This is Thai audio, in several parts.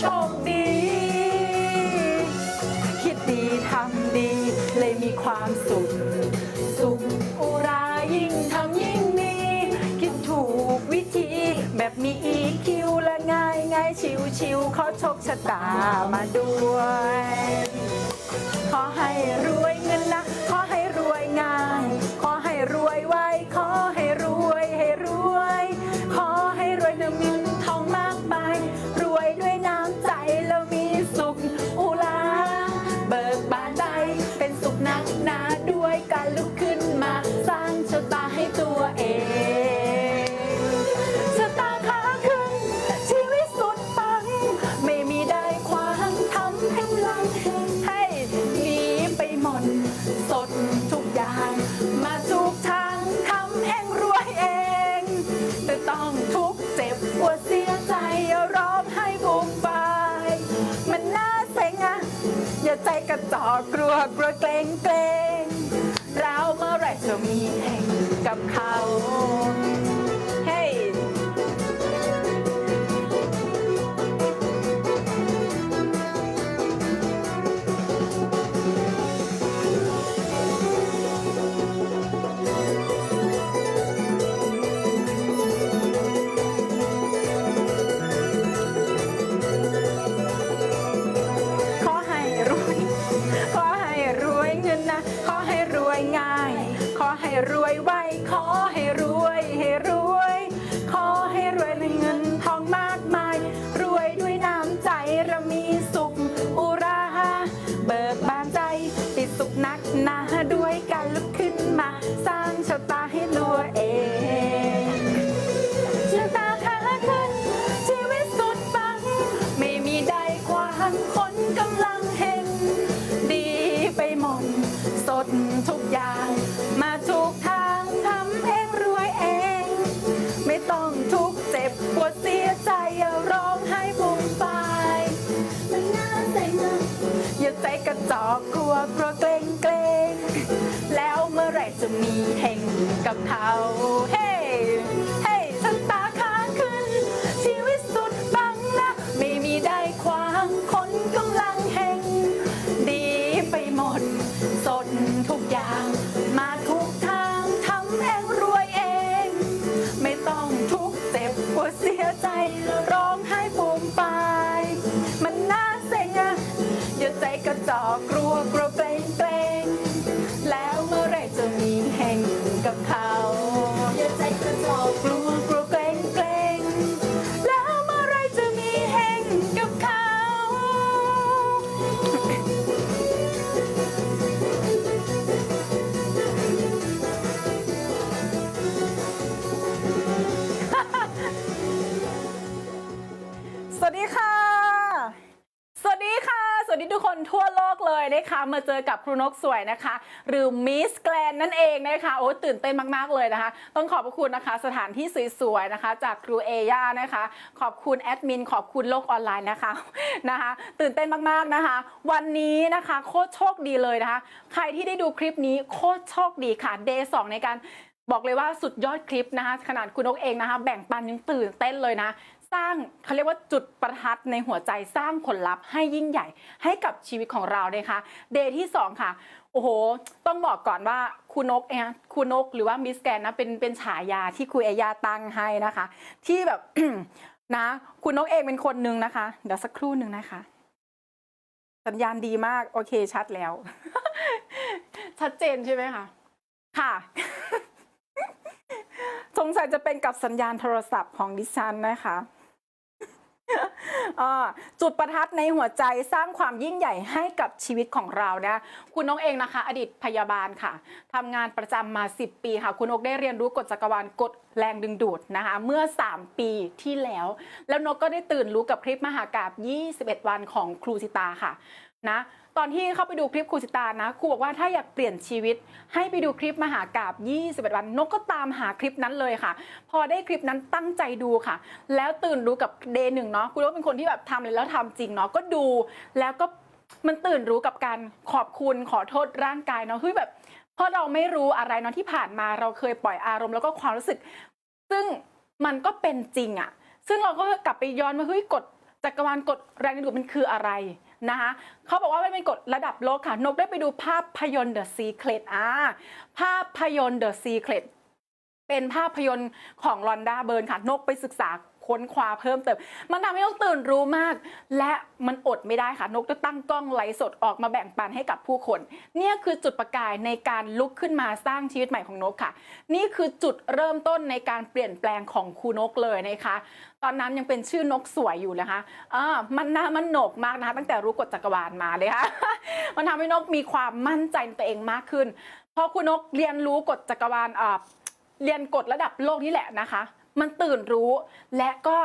โชคดี คิดดีทำดี เลยมีความสุข สุขอุรายิ่งทำยิ่งมี คิดถูกวิธี แบบมีอีคิวและง่ายง่ายชิวชิวขอโชคชะตามาด้วย ขอให้รวย ใจกระจอกกลัวกลัวเกรงเกรงเราเมื่อไหรจะมีแห่งกับเขา จอกกลัวกลัวเกรงเกรงแล้วเมื่อไหร่จะมีแหงกับเขา วัสดีค่ะ สวัสดีค่ะ สวัสดีทุกคนทั่วโลกเลยนะคะ มาเจอกับครูนกสวยนะคะ หรือมิสแกลนนั่นเองนะคะ โอ้ตื่นเต้นมากๆเลยนะคะ ต้องขอบพระคุณนะคะ สถานที่สวยๆนะคะ จากครูเอย่านะคะ ขอบคุณแอดมิน ขอบคุณโลกออนไลน์นะคะนะคะ ตื่นเต้นมากๆนะคะ วันนี้นะคะโคตรโชคดีเลยนะคะ ใครที่ได้ดูคลิปนี้โคตรโชคดีค่ะเดย์สในการบอกเลยว่าสุดยอดคลิปนะคะขนาดคุณนกเองนะคะ แบ่งปันยังตื่นเต้นเลยนะ สร้างเขาเรียกว่าจุดประทัดในหัวใจสร้างผลลัพธ์ให้ยิ่งใหญ่ให้กับชีวิตของเราเลยค่ะเดย์ที่ 2 ค่ะ โอ้โห ต้องบอกก่อนว่าคุณนกเองคุณนกหรือว่ามิสแกนนะเป็นเป็นฉายาที่ครูเอยาตั้งให้นะคะ ที่แบบนะ คุณนกเองเป็นคนนึงนะคะ เดี๋ยวสักครู่หนึ่งนะคะ สัญญาณดีมาก โอเคชัดแล้ว ชัดเจนใช่ไหมคะค่ะสงสัยจะเป็นกับสัญญาณโทรศัพท์ของดิฉันนะคะ อ่าจุดประทัดในหัวใจสร้างความยิ่งใหญ่ให้กับชีวิตของเรานะ คุณนกเองนะคะ อดีตพยาบาลค่ะทำงานประจำมา 10 ปีค่ะ คุณนกได้เรียนรู้กฎจักรวาลกฎแรงดึงดูดนะคะ เมื่อ 3 ปีที่แล้ว แล้วนกก็ได้ตื่นรู้กับคลิปมหากาบ 21 วันของครูสิตาค่ะ นะตอนที่เข้าไปดูคลิปครูสิตานะครูบอกว่าถ้าอยากเปลี่ยนชีวิต ให้ไปดูคลิปมหากาบ21 วัน นกก็ตามหาคลิปนั้นเลยค่ะ พอได้คลิปนั้นตั้งใจดูค่ะ แล้วตื่นรู้กับเดย์หนึ่งเนาะคุณรู้ว่าเป็นคนที่แบบทำเลยแล้วทำจริงเนาะก็ดูแล้วก็มันตื่นรู้กับการขอบคุณขอโทษร่างกายเนาะเฮ้ยแบบเพราะเราไม่รู้อะไรเนาะที่ผ่านมาเราเคยปล่อยอารมณ์แล้วก็ความรู้สึก ซึ่งมันก็เป็นจริงอะซึ่งเราก็กลับไปย้อนว่าเฮ้ยกฎจักรวาลกฎแรงดึงดูดมันคืออะไร นะคะเขาบอกว่ามันเป็นกฎระดับโลกค่ะ นกได้ไปดูภาพยนตร์ The Secret อ่าภาพยนตร์ The Secret เป็นภาพยนตร์ของลอนดาเบิร์นค่ะ นกไปศึกษา ค้นคว้าเพิ่มเติม มันทำให้นกตื่นรู้มาก และมันอดไม่ได้ค่ะนกจะตั้งกล้องไลฟ์สดออกมาแบ่งปันให้กับผู้คน เนี่ยคือจุดประกายในการลุกขึ้นมาสร้างชีวิตใหม่ของนกค่ะ นี่คือจุดเริ่มต้นในการเปลี่ยนแปลงของครูนกเลยนะคะตอนนั้นยังเป็นชื่อนกสวยอยู่นะคะเอ่ามันน่ามันโหนกมากนะคะ ตั้งแต่รู้กฎจักรวาลมาเลยค่ะ มันทำให้นกมีความมั่นใจในตัวเองมากขึ้น พอคุณนกเรียนรู้กฎจักรวาลอ่าเรียนกฎระดับโลกนี่แหละนะคะ มันตื่นรู้ และก็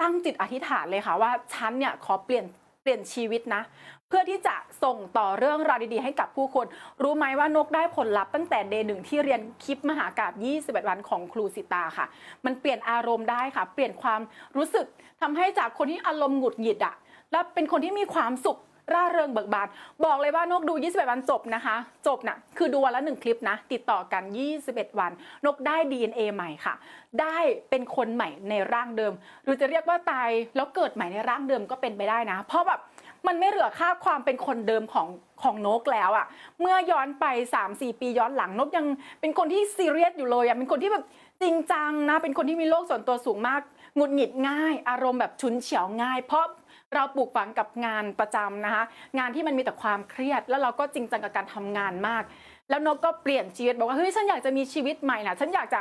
ตั้งจิตอธิษฐานเลยค่ะว่าฉันเนี่ยขอเปลี่ยนเปลี่ยนชีวิตนะ เพื่อที่จะส่งต่อเรื่องราวดีๆ ให้กับผู้คน รู้ไหมว่านกได้ผลลัพธ์ตั้งแต่เดย์หนึ่งที่เรียนคลิปมหากาบ21 วันของครูสิตาค่ะ มันเปลี่ยนอารมณ์ได้ค่ะ เปลี่ยนความรู้สึกทำให้จากคนที่อารมณ์หงุดหงิดอะแล้วเป็นคนที่มีความสุขร่าเริงเบิกบาน บอกเลยว่านกดู 21 วันจบนะคะ จบน่ะคือดูวันละหนึ่งคลิปนะ ติดต่อกัน 21 วัน นกได้ DNA ใหม่ค่ะ ได้เป็นคนใหม่ในร่างเดิม หรือจะเรียกว่าตายแล้วเกิดใหม่ในร่างเดิมก็เป็นไปได้นะ เพราะแบบมันไม่เหลือค่าความเป็นคนเดิมของของนกแล้วอะเมื่อย้อนไป 3-4 ปีย้อนหลังนกยังเป็นคนที่ซีเรียสอยู่เลยอะเป็นคนที่แบบจริงจังนะ เป็นคนที่มีโลกส่วนตัวสูงมากหงุดหงิดง่าย อารมณ์แบบฉุนเฉียวง่าย เพราะ เราปลูกฝังกับงานประจำนะคะ งานที่มันมีแต่ความเครียด แล้วเราก็จริงจังกับการทำงานมาก แล้วนกก็เปลี่ยนชีวิตบอกว่าเฮ้ยฉันอยากจะมีชีวิตใหม่นะฉันอยากจะ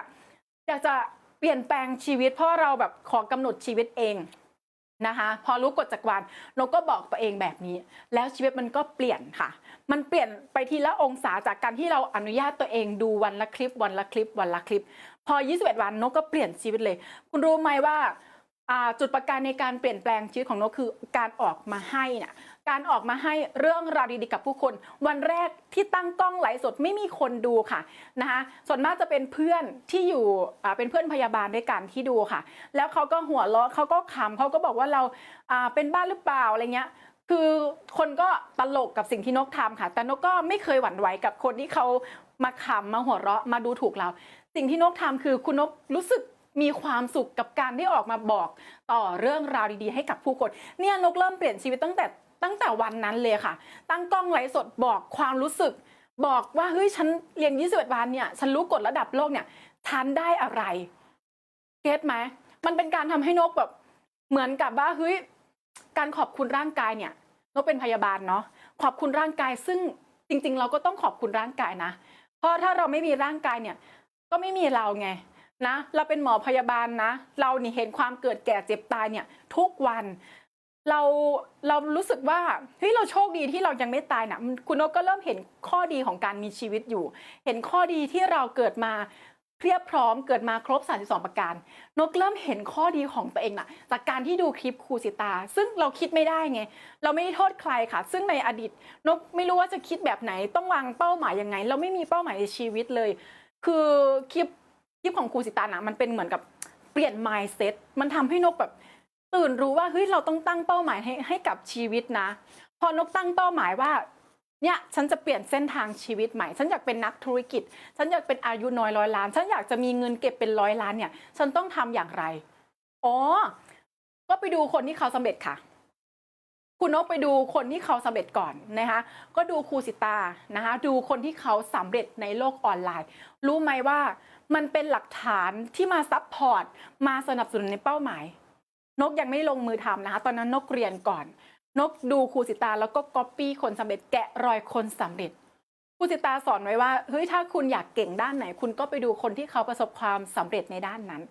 อยากจะเปลี่ยนแปลงชีวิต เพราะเราแบบขอกำหนดชีวิตเองนะคะพอรู้กฎจักรวาลนกก็บอกตัวเองแบบนี้ แล้วชีวิตมันก็เปลี่ยนค่ะ มันเปลี่ยนไปทีละองศาจากการที่เราอนุญาตตัวเองดูวันละคลิปวันละคลิปวันละคลิป พอ 21 วันนกก็เปลี่ยนชีวิตเลย คุณรู้ไหมว่า จุดประกายในการเปลี่ยนแปลงชีวิตของนกคือการออกมาให้น่ะการออกมาให้เรื่องราวดีๆกับผู้คน วันแรกที่ตั้งกล้องไลฟ์สดไม่มีคนดูค่ะนะคะส่วนมากจะเป็นเพื่อนที่อยู่เป็นเพื่อนพยาบาลด้วยกันที่ดูค่ะ แล้วเขาก็หัวเราะเขาก็ขำเขาก็บอกว่าเราอ่าเป็นบ้านหรือเปล่าอะไรเงี้ยคือคนก็ตลกกับสิ่งที่นกทำค่ะ แต่นกก็ไม่เคยหวั่นไหวกับคนที่เขามาขำมาหัวเราะมาดูถูกเรา สิ่งที่นกทำคือคุณนกรู้สึก มีความสุขกับการที่ออกมาบอกต่อเรื่องราวดีๆ ให้กับผู้คนเนี่ยนกเริ่มเปลี่ยนชีวิตตั้งแต่ตั้งแต่วันนั้นเลยค่ะ ตั้งกล้องไลฟ์สดบอกความรู้สึก บอกว่าเฮ้ยฉันเรียน21วันเนี่ยฉันรู้กฎระดับโลกเนี่ยฉันได้อะไรเก็ตไหมมันเป็นการทำให้นกแบบเหมือนกับว่าเฮ้ยการขอบคุณร่างกายเนี่ยนกเป็นพยาบาลเนาะขอบคุณร่างกายซึ่งจริง ๆ เราก็ต้องขอบคุณร่างกายนะ เพราะถ้าเราไม่มีร่างกายเนี่ย ก็ไม่มีเราไง นะ เราเป็นหมอพยาบาลนะ เรานี่เห็นความเกิดแก่เจ็บตายเนี่ยทุกวันเราเรารู้สึกว่าเฮ้ยเราโชคดีที่เรายังไม่ตายนะคุณนกก็เริ่มเห็นข้อดีของการมีชีวิตอยู่ เห็นข้อดีที่เราเกิดมาเพียบพร้อมเกิดมาครบ 32 ประการ นกเริ่มเห็นข้อดีของตัวเองน่ะจากการที่ดูคลิปครูสิตา ซึ่งเราคิดไม่ได้ไง เราไม่ได้โทษใครค่ะ ซึ่งในอดีตนกไม่รู้ว่าจะคิดแบบไหนต้องวางเป้าหมายยังไง เราไม่มีเป้าหมายในชีวิตเลย คือคลิป คลิปของครูสิตานะมันเป็นเหมือนกับเปลี่ยน mindset มันทำให้นกแบบตื่นรู้ว่าเฮ้ยเราต้องตั้งเป้าหมายให้ให้กับชีวิตนะ พอนกตั้งเป้าหมายว่าเนี่ยฉันจะเปลี่ยนเส้นทางชีวิตใหม่ ฉันอยากเป็นนักธุรกิจ ฉันอยากเป็นอายุน้อยร้อยล้าน ฉันอยากจะมีเงินเก็บเป็นร้อยล้านเนี่ย ฉันต้องทำอย่างไร อ๋อ ก็ไปดูคนที่เขาสำเร็จค่ะ คุณนกไปดูคนที่เขาสำเร็จก่อนนะคะ ก็ดูครูสิตานะคะ ดูคนที่เขาสำเร็จในโลกออนไลน์ รู้ไหมว่ามันเป็นหลักฐานที่มาซับพอร์ตมาสนับสนุนในเป้าหมาย นกยังไม่ลงมือทำนะคะ ตอนนั้นนกเรียนก่อน นกดูครูสิตาแล้วก็ก๊อปปี้คนสำเร็จแกะรอยคนสำเร็จครูสิตาสอนไว้ว่าเฮ้ยถ้าคุณอยากเก่งด้านไหน คุณก็ไปดูคนที่เขาประสบความสำเร็จในด้านนั้น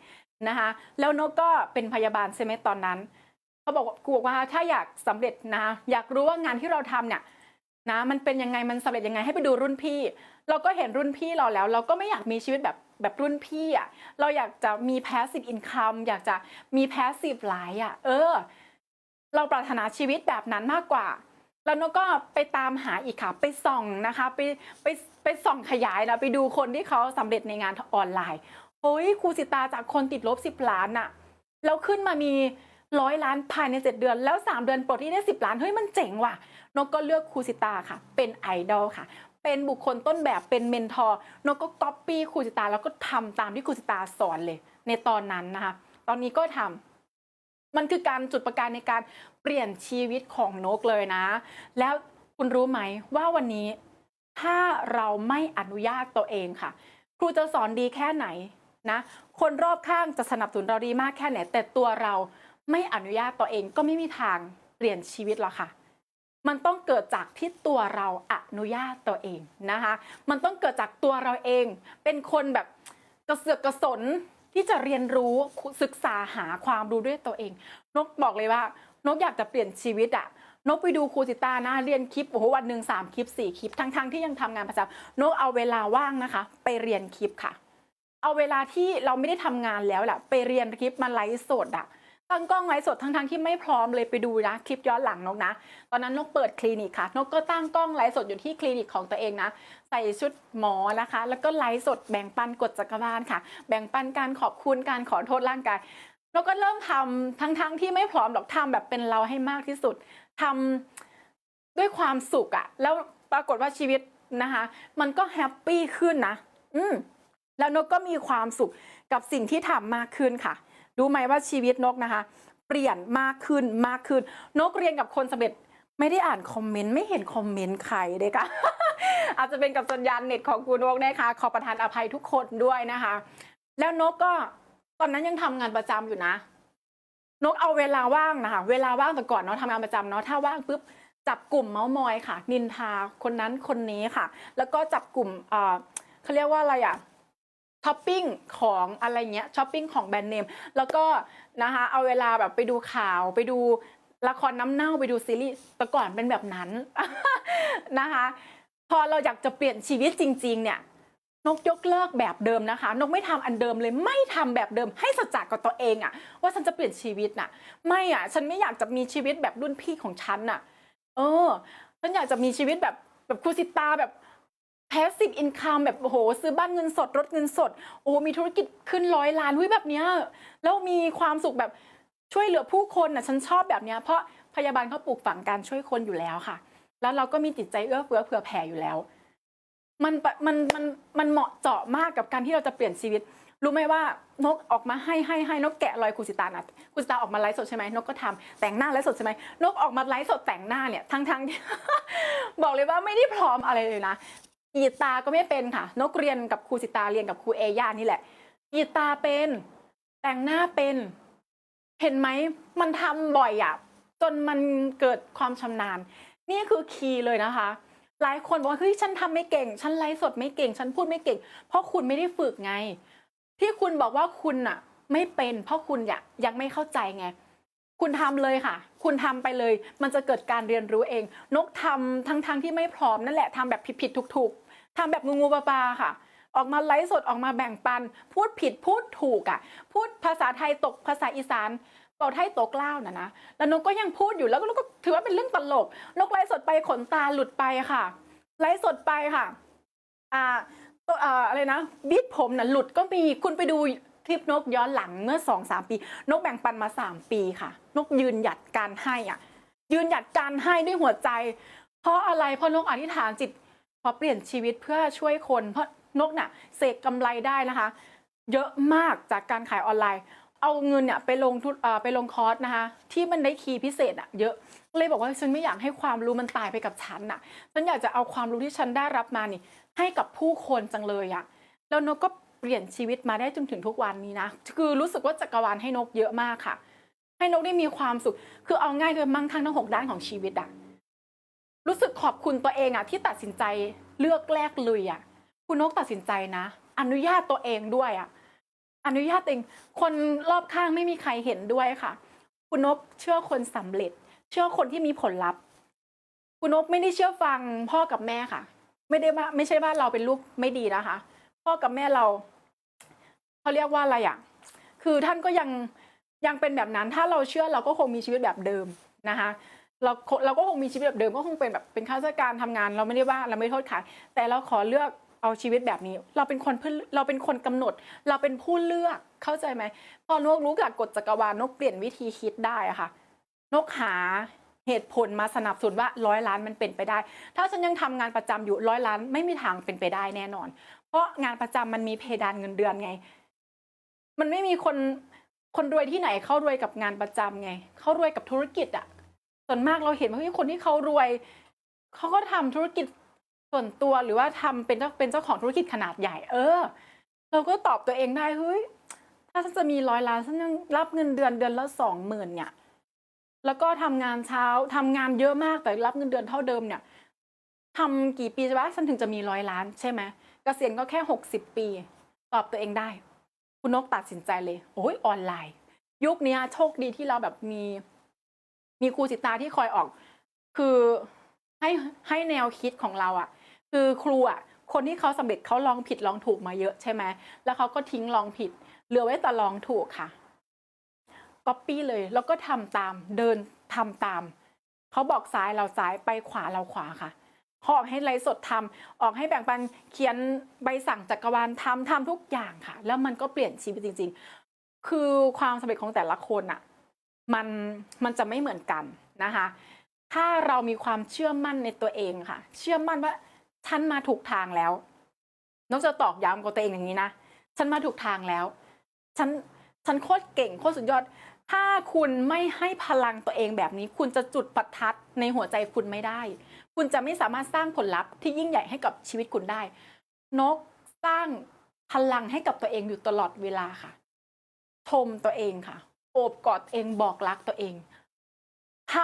นะคะ แล้วนกก็เป็นพยาบาลใช่ไหมตอนนั้น เขาบอกว่าครูบอกว่าถ้าอยากสำเร็จนะ อยากรู้ว่างานที่เราทำเนี่ยนะ มันเป็นยังไงมันสำเร็จยังไงให้ไปดูรุ่นพี่ เราก็เห็นรุ่นพี่เราแล้ว เราก็ไม่อยากมีชีวิตแบบแบบรุ่นพี่อะเราอยากจะมี passive income อยากจะมี passive หลายอะ เออ เราปรารถนาชีวิตแบบนั้นมากกว่า แล้วนกก็ไปตามหาอีกค่ะ ไปส่องนะคะ ไปไปไปส่องขยายนะไปดูคนที่เขาสำเร็จในงานออนไลน์เฮ้ยครูสิตาจากคนติดลบสิบล้านอะแล้วขึ้นมามี ร้อยล้านภายในเจ็ดเดือน แล้วสามเดือนปลดที่ได้สิบล้าน เฮ้ย มันเจ๋งว่ะ นกก็เลือกครูสิตาค่ะ เป็นไอดอลค่ะ เป็นบุคคลต้นแบบเป็นเมนทอร์นกก็ก๊อปปี้ครูสิตาแล้วก็ทำตามที่ครูสิตาสอนเลย ในตอนนั้นนะคะ ตอนนี้ก็ทำมันคือการจุดประกายในการเปลี่ยนชีวิตของนกเลยนะ แล้วคุณรู้ไหมว่าวันนี้ถ้าเราไม่อนุญาตตัวเองค่ะ ครูจะสอนดีแค่ไหนนะ คนรอบข้างจะสนับสนุนเราดีมากแค่ไหนแต่ตัวเรา ไม่อนุญาตตัวเองก็ไม่มีทางเปลี่ยนชีวิตหรอกค่ะ มันต้องเกิดจากที่ตัวเราอนุญาตตัวเองนะคะ มันต้องเกิดจากตัวเราเอง เป็นคนแบบกระเสือกกระสนที่จะเรียนรู้ศึกษาหาความรู้ด้วยตัวเอง นกบอกเลยว่านกอยากจะเปลี่ยนชีวิตอะนกไปดูครูสิตานะเรียนคลิปโอ้โหวันหนึ่งสามคลิปสี่คลิปทั้งๆที่ยังทำงานประจำนกเอาเวลาว่างนะคะ ไปเรียนคลิปค่ะ เอาเวลาที่เราไม่ได้ทำงานแล้วแหละไปเรียนคลิปมาไลฟ์สดอะ ตั้งกล้องไลฟ์สดทั้งๆที่ไม่พร้อมเลยไปดูนะคลิปย้อนหลังนกนะ ตอนนั้นนกเปิดคลินิกค่ะ นกก็ตั้งกล้องไลฟ์สดอยู่ที่คลินิกของตัวเองนะ ใส่ชุดหมอนะคะ แล้วก็ไลฟ์สดแบ่งปันกฎจักรวาลค่ะ แบ่งปันการขอบคุณการขอโทษร่างกายนกก็เริ่มทำทั้งๆที่ไม่พร้อมหรอกทำแบบเป็นเราให้มากที่สุดทำด้วยความสุขอะแล้วปรากฏว่าชีวิตนะคะ มันก็แฮปปี้ขึ้นนะ อืมแล้วนกก็มีความสุขกับสิ่งที่ทำมากขึ้นค่ะ รู้ไหมว่าชีวิตนกนะคะ เปลี่ยนมากขึ้นมากขึ้น นกเรียนกับคนสำเร็จไม่ได้อ่านคอมเมนต์ไม่เห็นคอมเมนต์ใครเลยค่ะอาจจะเป็นกับสัญญาณเน็ตของคุณนกนะคะ ขอประทานอภัยทุกคนด้วยนะคะ แล้วนกก็ตอนนั้นยังทำงานประจำอยู่นะ นกเอาเวลาว่างนะคะ เวลาว่างแต่ก่อนเนาะทำงานประจำเนาะถ้าว่างปุ๊บจับกลุ่มเมาส์มอยค่ะ นินทาคนนั้นคนนี้ค่ะ แล้วก็จับกลุ่มเอ่อเขาเรียกว่าอะไรอะ ช้อปปิ้งของอะไรเงี้ยช้อปปิ้งของแบรนด์เนม แล้วก็นะคะเอาเวลาแบบไปดูข่าวไปดูละครน้ำเน่าไปดูซีรีส์แต่ก่อนเป็นแบบนั้นนะคะพอเราอยากจะเปลี่ยนชีวิตจริง ๆ เนี่ยนกยกเลิกแบบเดิมนะคะ นกไม่ทำอันเดิมเลยไม่ทำแบบเดิมให้สัจจะกับตัวเองอะว่าฉันจะเปลี่ยนชีวิตน่ะ ไม่อะฉันไม่อยากจะมีชีวิตแบบรุ่นพี่ของฉันน่ะ เออฉันอยากจะมีชีวิตแบบแบบครูสิตาแบบ passive income แบบโอ้โห ซื้อบ้านเงินสด รถเงินสด โอ้มีธุรกิจขึ้นร้อยล้านหุ้ยแบบเนี้ยแล้วมีความสุขแบบช่วยเหลือผู้คนน่ะฉันชอบแบบเนี้ยเพราะพยาบาลเขาปลูกฝังการช่วยคนอยู่แล้วค่ะ แล้วเราก็มีจิตใจเอื้อเฟื้อเผื่อแผ่อยู่แล้ว มันมันมันมันเหมาะเจาะมากกับการที่เราจะเปลี่ยนชีวิต รู้ไหมว่านกออกมาให้ให้ให้นกแกะรอยครูสิตานะครูสิตาออกมาไลฟ์สดใช่ไหมนกก็ทำแต่งหน้าไลฟ์สดใช่ไหมนกออกมาไลฟ์สดแต่งหน้าเนี่ยทั้งทั้งบอกเลยว่าไม่ได้พร้อมอะไรเลยนะ กีตาก็ไม่เป็นค่ะ นกเรียนกับครูสิตาเรียนกับครูเอย่านี่แหละ กีตาเป็น แต่งหน้าเป็น เห็นไหมมันทำบ่อยอะจนมันเกิดความชำนาญ นี่คือคีย์เลยนะคะ หลายคนบอกว่าเฮ้ยฉันทำไม่เก่ง ฉันไลฟ์สดไม่เก่ง ฉันพูดไม่เก่ง เพราะคุณไม่ได้ฝึกไง ที่คุณบอกว่าคุณอะไม่เป็น เพราะคุณอยยังไม่เข้าใจไง คุณทำเลยค่ะ คุณทำไปเลย มันจะเกิดการเรียนรู้เอง นกทำทั้งๆทที่ไม่พร้อมนั่นแหละทำแบบผิดๆถูกๆทำแบบงูงูปลาปลาค่ะ ออกมาไลฟ์สดออกมาแบ่งปัน พูดผิดพูดถูกอะ พูดภาษาไทยตกภาษาอีสานเป่าไทยตกเล่าวนะนะ แล้วนกก็ยังพูดอยู่แล้วก็นกก็ถือว่าเป็นเรื่องตลก นกไลฟ์สดไปขนตาหลุดไปค่ะ ไลฟ์สดไปค่ะ อ่าอ่อะไรนะบีทผมน่ะหลุดก็มีคุณไปดู คลิปนกย้อนหลังเมื่อสองสามปี นกแบ่งปันมาสามปีค่ะ นกยืนหยัดการให้อะ ยืนหยัดการให้ด้วยหัวใจ เพราะอะไรเพราะนกอธิษฐานจิตขอเปลี่ยนชีวิตเพื่อช่วยคน เพราะนกน่ะเสกกำไรได้นะคะ เยอะมากจากการขายออนไลน์ เอาเงินเนี่ยไปลงทุนเอ่อไปลงคอร์สนะคะ ที่มันได้คีย์พิเศษอะเยอะเลยบอกว่าฉันไม่อยากให้ความรู้มันตายไปกับฉันน่ะฉันอยากจะเอาความรู้ที่ฉันได้รับมานี่ ให้กับผู้คนจังเลยอะแล้วนกก็ เปลี่ยนชีวิตมาได้จนถึงทุกวันนี้นะ คือรู้สึกว่าจักรวาลให้นกเยอะมากค่ะ ให้นกได้มีความสุข คือเอาง่ายเลยมั่งคั่งทั้งหกด้านของชีวิตอะรู้สึกขอบคุณตัวเองอะที่ตัดสินใจเลือกแรกเลยอะคุณนกตัดสินใจนะ อนุญาตตัวเองด้วยอะอนุญาตเอง คนรอบข้างไม่มีใครเห็นด้วยค่ะ คุณนกเชื่อคนสำเร็จ เชื่อคนที่มีผลลัพธ์ คุณนกไม่ได้เชื่อฟังพ่อกับแม่ค่ะ ไม่ได้ว่าไม่ใช่ว่าเราเป็นลูกไม่ดีนะคะ พ่อกับแม่เรา เขาเรียกว่าอะไรอะคือท่านก็ยังยังเป็นแบบนั้น ถ้าเราเชื่อเราก็คงมีชีวิตแบบเดิมนะคะเราเราก็คงมีชีวิตแบบเดิมก็คงเป็นแบบเป็นข้าราชการทำงาน เราไม่ได้ว่าเราไม่โทษใครแต่เราขอเลือกเอาชีวิตแบบนี้ เราเป็นคนเพื่อเราเป็นคนกำหนด เราเป็นผู้เลือกเข้าใจไหมพอนกรู้หลักกฎจักรวาลนกเปลี่ยนวิธีคิดได้อะค่ะ นกหาเหตุผลมาสนับสนุนว่าร้อยล้านมันเป็นไปได้ ถ้าฉันยังทำงานประจำอยู่ร้อยล้านไม่มีทางเป็นไปได้แน่นอน เพราะงานประจำมันมีเพดานเงินเดือนไง มันไม่มีคนคนรวยที่ไหนเขารวยกับงานประจำไงเขารวยกับธุรกิจอะส่วนมากเราเห็นว่าเฮ้ยคนที่เขารวยเขาก็ทำธุรกิจส่วนตัวหรือว่าทำเป็นเจ้าเป็นเจ้าของธุรกิจขนาดใหญ่ เออ เราก็ตอบตัวเองได้เฮ้ยถ้าฉันจะมีร้อยล้านฉันยังรับเงินเดือนเดือนละสองหมื่นเนี่ยแล้วก็ทำงานเช้าทำงานเยอะมากแต่รับเงินเดือนเท่าเดิมเนี่ยทำกี่ปีใช่ปะฉันถึงจะมีร้อยล้านใช่ไหมเกษียณก็แค่หกสิบปี ตอบตัวเองได้ คุณนกตัดสินใจเลย โอ้ยออนไลน์ ยุคนี้โชคดีที่เราแบบมี มีครูจิตาที่คอยออก คือให้ให้แนวคิดของเราอะ่ะ คือครูอะ่ะ คนที่เขาสำเร็จเขาลองผิดลองถูกมาเยอะใช่ไหมแล้วเขาก็ทิ้งลองผิด เหลือไว้แต่ลองถูกค่ะก๊อปปี้เลย แล้วก็ทำตามเดินทำตามเขาบอกซ้ายเราซ้ายไปขวาเราขวาค่ะ ออกให้ไลฟ์สดทำออกให้แบ่งปันเขียนใบสั่งจักรวาลทำทำทุกอย่างค่ะ แล้วมันก็เปลี่ยนชีวิตจริง ๆ คือความสำเร็จของแต่ละคนอะมันมันจะไม่เหมือนกันนะคะ ถ้าเรามีความเชื่อมั่นในตัวเองค่ะ เชื่อมั่นว่าฉันมาถูกทางแล้วนกจะตอกย้ำกับตัวเองอย่างนี้นะฉันมาถูกทางแล้ว ฉันฉันโคตรเก่งโคตรสุดยอด ถ้าคุณไม่ให้พลังตัวเองแบบนี้ คุณจะจุดประทัดในหัวใจคุณไม่ได้ คุณจะไม่สามารถสร้างผลลัพธ์ที่ยิ่งใหญ่ให้กับชีวิตคุณได้ นกสร้างพลังให้กับตัวเองอยู่ตลอดเวลาค่ะ ชมตัวเองค่ะ โอบกอดเองบอกรักตัวเองท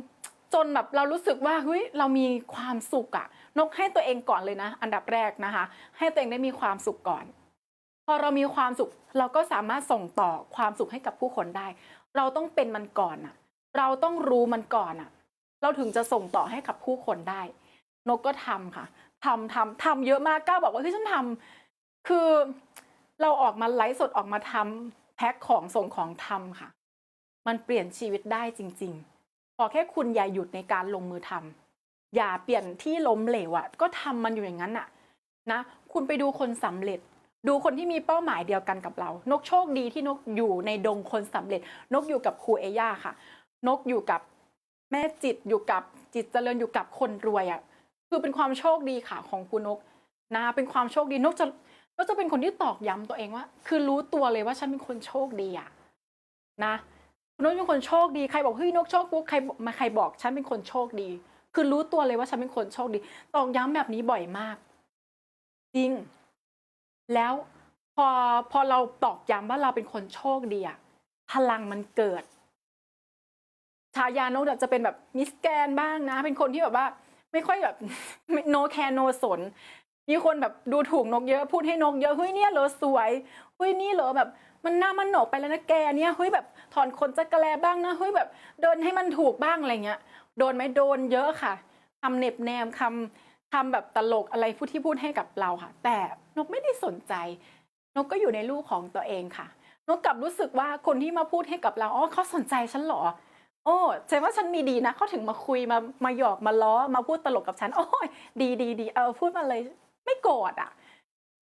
ำจนแบบเรารู้สึกว่าเฮ้ยเรามีความสุขอะนกให้ตัวเองก่อนเลยนะ อันดับแรกนะคะ ให้ตัวเองได้มีความสุขก่อน พอเรามีความสุขเราก็สามารถส่งต่อความสุขให้กับผู้คนได้ เราต้องเป็นมันก่อนอะเราต้องรู้มันก่อนอะ เราถึงจะส่งต่อให้กับผู้คนได้ นกก็ทำค่ะทำทำทำเยอะมากก้าวบอกว่าเฮ้ยฉันทำคือเราออกมาไลฟ์สดออกมาทำแพ็คของส่งของทำค่ะ มันเปลี่ยนชีวิตได้จริงๆพอแค่คุณอย่าหยุดในการลงมือทำอย่าเปลี่ยนที่ล้มเหลวอะก็ทำมันอยู่อย่างนั้นอะนะ คุณไปดูคนสำเร็จดูคนที่มีเป้าหมายเดียวกันกับเรา นกโชคดีที่นกอยู่ในดงคนสำเร็จ นกอยู่กับครูเอย่าค่ะ นกอยู่กับ แม่จิตอยู่กับจิตเจริญอยู่กับคนรวยอะ่ะคือเป็นความโชคดีค่ะของคุณนกนะเป็นความโชคดีนกจะนกจะเป็นคนที่ตอกย้ำตัวเองว่า คือรู้ตัวเลยว่าฉันเป็นคนโชคดีอะนะคุณนกเป็นคนโชคดีใครบอกเฮ้ยนกโชคปุ๊บใครมาใครบอกฉันเป็นคนโชคดี คือรู้ตัวเลยว่าฉันเป็นคนโชคดี ตอกย้ำแบบนี้บ่อยมาก จริง แล้วพอพอเราตอกย้ำว่าเราเป็นคนโชคดีอะพลังมันเกิด ชายานกเนี่ยจะเป็นแบบมิสแกนบ้างนะ เป็นคนที่แบบว่า ไม่ค่อยแบบโนแคร์โนสน มีคนแบบดูถูกนกเยอะพูดให้นกเยอะเฮ้ยเนี่ยเหรอสวยเฮ้ยนี่เหรอแบบมันหน้ามันโหนกไปแล้วนะแกเนี่ยเฮ้ยแบบถอนขนจักรแลบ้างนะเฮ้ยแบบเดินให้มันถูกบ้างอะไรเงี้ย โดนไหมโดนเยอะค่ะคำเหน็บแนมคำคำแบบตลกอะไรพูดที่พูดให้กับเราค่ะ แต่นกไม่ได้สนใจ นกก็อยู่ในลูกของตัวเองค่ะ นกกลับรู้สึกว่าคนที่มาพูดให้กับเราอ๋อเขาสนใจฉันเหรอ โอ้แสดงว่าฉันมีดีนะ เขาถึงมาคุยมามาหยอกมาล้อมาพูดตลกกับฉัน โอ้ยดีดีดีเออพูดมาเลยไม่โกรธอะ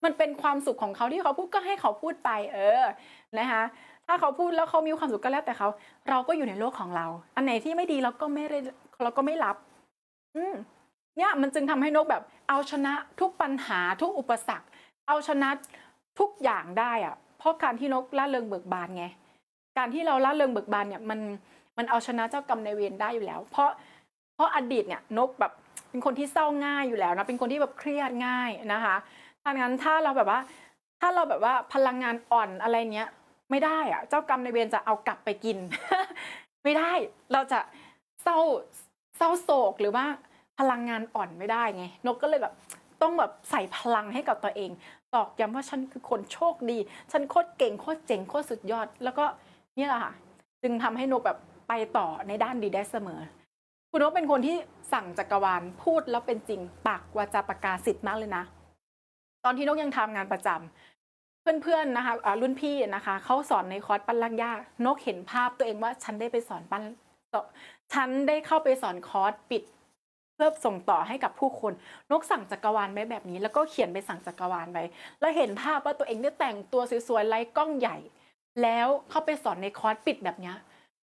มันเป็นความสุขของเขาที่เขาพูดก็ให้เขาพูดไป เออนะคะถ้าเขาพูดแล้วเขามีความสุขก็แล้วแต่เขา เราก็อยู่ในโลกของเรา อันไหนที่ไม่ดีเราก็ไม่เราก็ไม่รับ อืมเนี่ยมันจึงทำให้นกแบบ เอาชนะทุกปัญหาทุกอุปสรรค เอาชนะทุกอย่างได้อะ เพราะการที่นกล่าเริงเบิกบานไง การที่เราล่าเริงเบิกบานเนี่ยมัน มันเอาชนะเจ้ากรรมในเวรได้อยู่แล้ว เพราะเพราะอดีตเนี่ยนกแบบเป็นคนที่เศร้าง่ายอยู่แล้วนะเป็นคนที่แบบเครียดง่ายนะคะดังนั้นถ้าเราแบบว่า ถ้าเราแบบว่าพลังงานอ่อนอะไรเนี้ยไม่ได้อะเจ้ากรรมในเวรจะเอากลับไปกิน ไม่ได้เราจะเศร้าเศร้าโศกหรือว่าพลังงานอ่อนไม่ได้ไง นกก็เลยแบบต้องแบบใส่พลังให้กับตัวเองตอกย้ำว่าฉันคือคนโชคดี ฉันโคตรเก่งโคตรเจ๋งโคตรสุดยอด แล้วก็นี่แหละค่ะ จึงทำให้นกแบบ ไปต่อในด้านดีได้เสมอ คุณนกเป็นคนที่สั่งจักรวาลพูดแล้วเป็นจริงปากวาจาประกาศสิทธิ์มากเลยนะ ตอนที่นกยังทำงานประจำเพื่อนๆนะคะรุ่นพี่นะคะเขาสอนในคอร์สปั้นลักยากนกเห็นภาพตัวเองว่าฉันได้ไปสอนปั้นฉันได้เข้าไปสอนคอร์สปิดเพื่อส่งต่อให้กับผู้คน นกสั่งจักรวาลไว้แบบนี้ แล้วก็เขียนไปสั่งจักรวาลไว้แล้วเห็นภาพว่าตัวเองได้แต่งตัวสวยๆไล่กล้องใหญ่ แล้วเข้าไปสอนในคอร์สปิดแบบนี้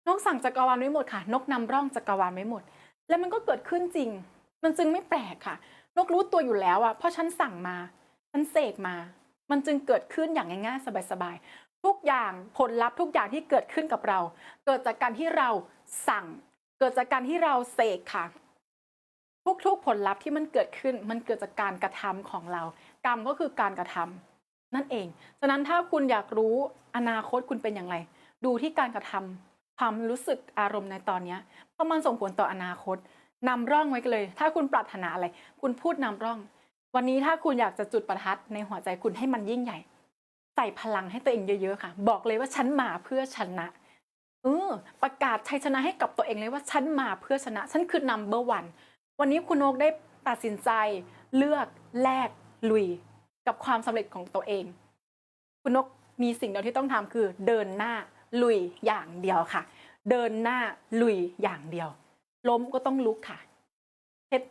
นกสั่งจักรวาลไว้หมดค่ะ นกนำร่องจักรวาลไว้หมด แล้วมันก็เกิดขึ้นจริง มันจึงไม่แปลกค่ะ นกรู้ตัวอยู่แล้วอะเพราะฉันสั่งมา ฉันเสกมา มันจึงเกิดขึ้นอย่างง่ายๆสบายทุกอย่างผลลัพธ์ทุกอย่างที่เกิดขึ้นกับเรา เกิดจากการที่เราสั่ง เกิดจากการที่เราเสกค่ะ ทุกๆผลลัพธ์ที่มันเกิดขึ้น มันเกิดจากการกระทำของเรา กรรมก็คือการกระทำนั่นเอง ฉะนั้นถ้าคุณอยากรู้อนาคตคุณเป็นอย่างไร ดูที่การกระทำ ความรู้สึกอารมณ์ในตอนเนี้ยเพราะมันส่งผลต่ออนาคตนำร่องไว้กันเลย ถ้าคุณปรารถนาอะไร คุณพูดนำร่อง วันนี้ถ้าคุณอยากจะจุดประทัดในหัวใจคุณให้มันยิ่งใหญ่ ใส่พลังให้ตัวเองเยอะๆค่ะ บอกเลยว่าฉันมาเพื่อชนะเออประกาศชัยชนะให้กับตัวเองเลยว่าฉันมาเพื่อชนะ ฉันคือ number one วันนี้คุณนกได้ตัดสินใจ เลือกแลกลุย กับความสำเร็จของตัวเอง คุณนกมีสิ่งเดียวที่ต้องทำคือเดินหน้า ลุยอย่างเดียวค่ะ เดินหน้าลุยอย่างเดียว ล้มก็ต้องลุกค่ะเช็ด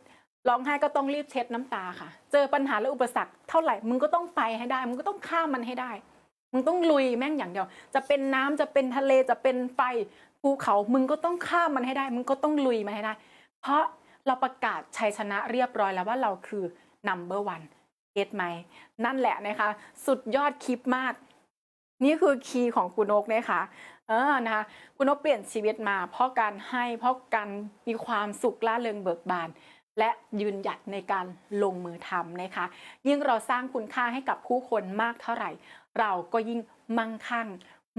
ร้องไห้ก็ต้องรีบเช็ดน้ำตาค่ะ เจอปัญหาและอุปสรรคเท่าไหร่มึงก็ต้องไปให้ได้ มึงก็ต้องข้ามมันให้ได้ มึงต้องลุยแม่งอย่างเดียว จะเป็นน้ำจะเป็นทะเลจะเป็นไฟภูเขา มึงก็ต้องข้ามมันให้ได้ มึงก็ต้องลุยมันให้ได้ เพราะเราประกาศชัยชนะเรียบร้อยแล้วว่าเราคือ number one เก็ตไหม นั่นแหละนะคะ สุดยอดคลิปมาก นี่คือคีย์ของคุณนกนะคะ เออนะคะคุณนกเปลี่ยนชีวิตมา เพราะการให้เพราะการมีความสุขล่าเริงเบิกบาน และยืนหยัดในการลงมือทำนะคะ ยิ่งเราสร้างคุณค่าให้กับผู้คนมากเท่าไหร่ เราก็ยิ่งมั่งคั่ง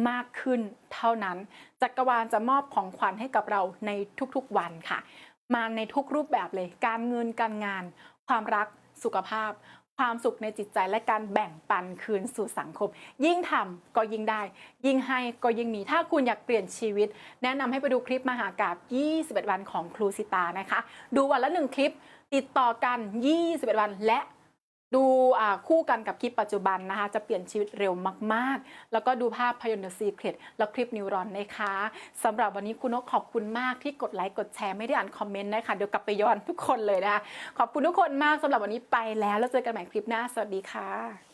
มากขึ้นเท่านั้น จักรวาลจะมอบของขวัญให้กับเราในทุกๆวันค่ะ มาในทุกรูปแบบเลย การเงินการงาน ความรักสุขภาพ ความสุขในจิตใจและการแบ่งปันคืนสู่สังคม ยิ่งทำก็ยิ่งได้ ยิ่งให้ก็ยิ่งมี ถ้าคุณอยากเปลี่ยนชีวิต แนะนำให้ไปดูคลิปมหากาบ21 วันของครูสิตานะคะ ดูวันละหนึ่งคลิป ติดต่อกัน 21 วันและ ดูอ่าคู่กันกับคลิปปัจจุบันนะคะ จะเปลี่ยนชีวิตเร็วมากๆ แล้วก็ดูภาพพยนตร์ The Secret แล้วคลิปนิวรอนนะคะสำหรับวันนี้คุณนกขอบคุณมากที่กดไลค์กดแชร์ไม่ได้อ่านคอมเมนต์นะคะเดี๋ยวกลับไปย้อนทุกคนเลยนะคะขอบคุณทุกคนมากสำหรับวันนี้ไปแล้วแล้วเจอกันใหม่คลิปหน้า สวัสดีค่ะ